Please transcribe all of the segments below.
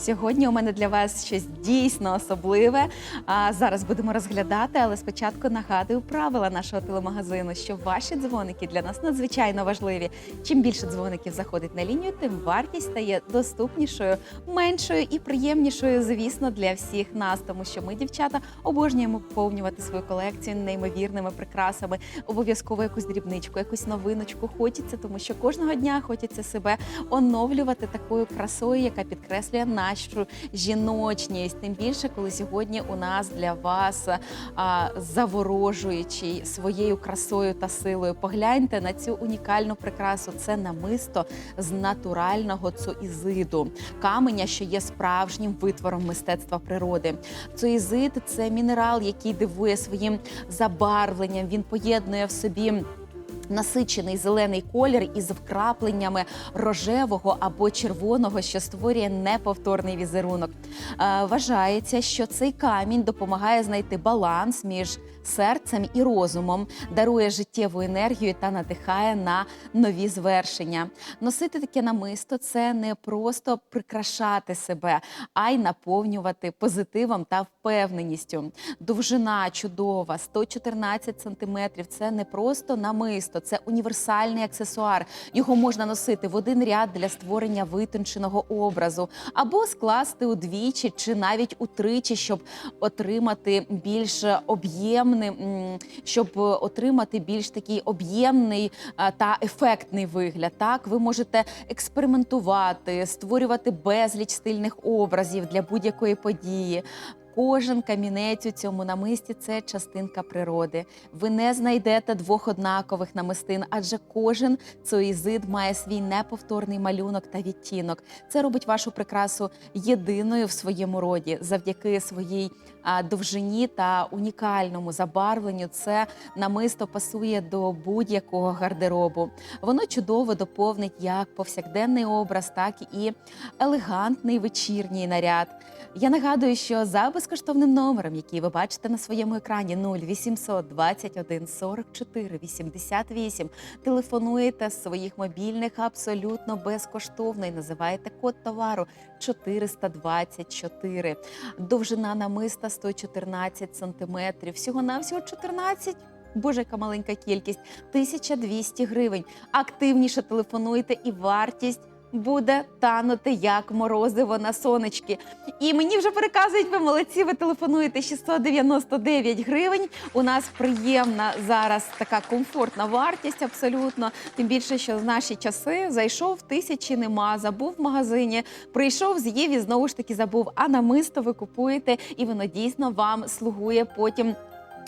Сьогодні у мене для вас щось дійсно особливе. А зараз будемо розглядати, але спочатку нагадую правила нашого телемагазину, що ваші дзвоники для нас надзвичайно важливі. Чим більше дзвоників заходить на лінію, тим вартість стає доступнішою, меншою і приємнішою, звісно, для всіх нас, тому що ми, дівчата, обожнюємо поповнювати свою колекцію неймовірними прикрасами. Обов'язково якусь дрібничку, якусь новиночку хочеться, тому що кожного дня хочеться себе оновлювати такою красою, яка підкреслює нашу жіночність. Тим більше, коли сьогодні у нас для вас а, заворожуючий своєю красою та силою. Погляньте на цю унікальну прикрасу. Це намисто з натурального цоїзиду, каменя, що є справжнім витвором мистецтва природи. Цоїзид – це мінерал, який дивує своїм забарвленням. Він поєднує в собі. Насичений зелений колір із вкрапленнями рожевого або червоного, що створює неповторний візерунок. Е, Вважається, що цей камінь допомагає знайти баланс між серцем і розумом, дарує життєву енергію та надихає на нові звершення. Носити таке намисто це не просто прикрашати себе, а й наповнювати позитивом та впевненістю. Довжина чудова, 114 сантиметрів. Це не просто намисто, це універсальний аксесуар. Його можна носити в один ряд для створення витонченого образу, або скласти удвічі, чи навіть утричі, щоб отримати більш об'ємний, м, щоб отримати більш такий об'ємний та ефектний вигляд. Так, ви можете експериментувати, створювати безліч стильних образів для будь-якої події. Кожен камінець у цьому намисті це частинка природи. Ви не знайдете двох однакових намистин, адже кожен цоїзид має свій неповторний малюнок та відтінок. Це робить вашу прикрасу єдиною в своєму роді завдяки своїй довжині та унікальному забарвленню. Це намисто пасує до будь-якого гардеробу. Воно чудово доповнить як повсякденний образ, так і елегантний вечірній наряд. Я нагадую, що за безкоштовним номером, який ви бачите на своєму екрані 0800 21 44 88, телефонуєте з своїх мобільних абсолютно безкоштовно і називаєте код товару 424. Довжина намиста 114 сантиметрів. Всього навсього 14 Боже, яка маленька кількість 1200 гривень. Активніше телефонуйте і вартість. Буде танути як морозиво на сонечки. І мені вже переказують, ви молодці, ви телефонуєте 699 гривень. У нас приємна зараз така комфортна вартість, абсолютно. Тим більше, що в наші часи зайшов тисячі нема, забув в магазині, прийшов, з'їв і знову ж таки забув. А намисто ви купуєте, і воно дійсно вам слугує потім.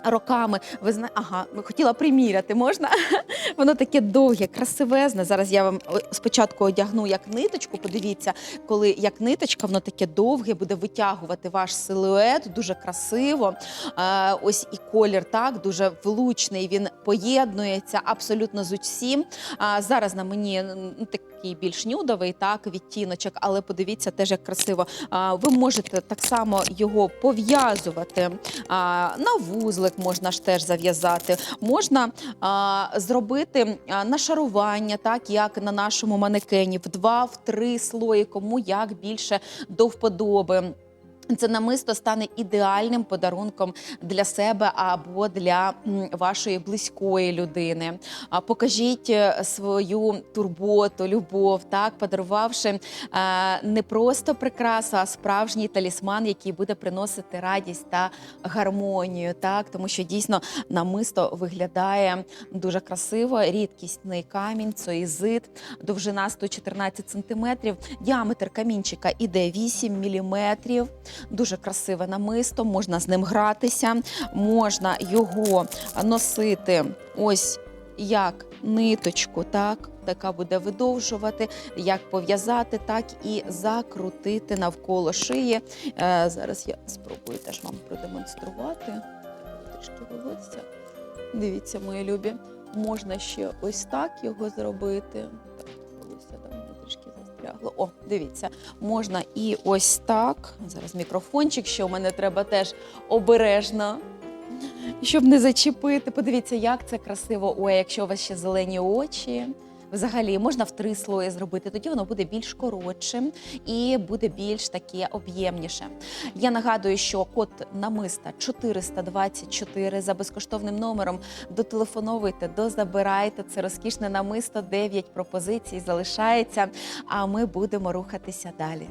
Роками ви знаєте, ага, хотіла приміряти, можна? Воно таке довге, красивезне. Зараз я вам спочатку одягну як ниточку. Подивіться, коли як ниточка, воно таке довге, буде витягувати ваш силует, дуже красиво. Е, ось і колір так дуже влучний. Він поєднується абсолютно з усім. А зараз на мені ну, такий більш нюдовий, так відтіночок, але подивіться теж як красиво. А, ви можете так само його пов'язувати на вузлик. Можна ж теж зав'язати. Можна а, зробити нашарування, так як на нашому манекені, в два, в три слої, кому як більше до вподоби. Це намисто стане ідеальним подарунком для себе або для вашої близької людини. Покажіть е, свою турботу, любов, так подарувавши е, не просто прикрасу, а справжній талісман, який буде приносити радість та гармонію. Так, тому що дійсно намисто виглядає дуже красиво. Рідкісний камінь, цоїзит, довжина 114 сантиметрів, діаметр камінчика іде 8 міліметрів. Дуже красиве намисто, можна з ним гратися, можна його носити ось як ниточку, так, така буде видовжувати, як пов'язати, так і закрутити навколо шиї. Е, зараз я спробую теж вам продемонструвати. Трішки волосся. Дивіться, мої любі. Можна ще ось так його зробити. Застрягло. О, дивіться, можна і ось так. Зараз мікрофончик, що у мене треба теж обережно. Щоб не зачепити, подивіться, як це красиво. Ой, якщо у вас ще зелені очі, Взагалі можна в три слої зробити, тоді воно буде більш коротшим і буде більш таке об'ємніше. Я нагадую, що код намиста 424 за безкоштовним номером. Дотелефоновуйте, дозабирайте це розкішне намисто. 9 пропозицій залишається. А ми будемо рухатися далі.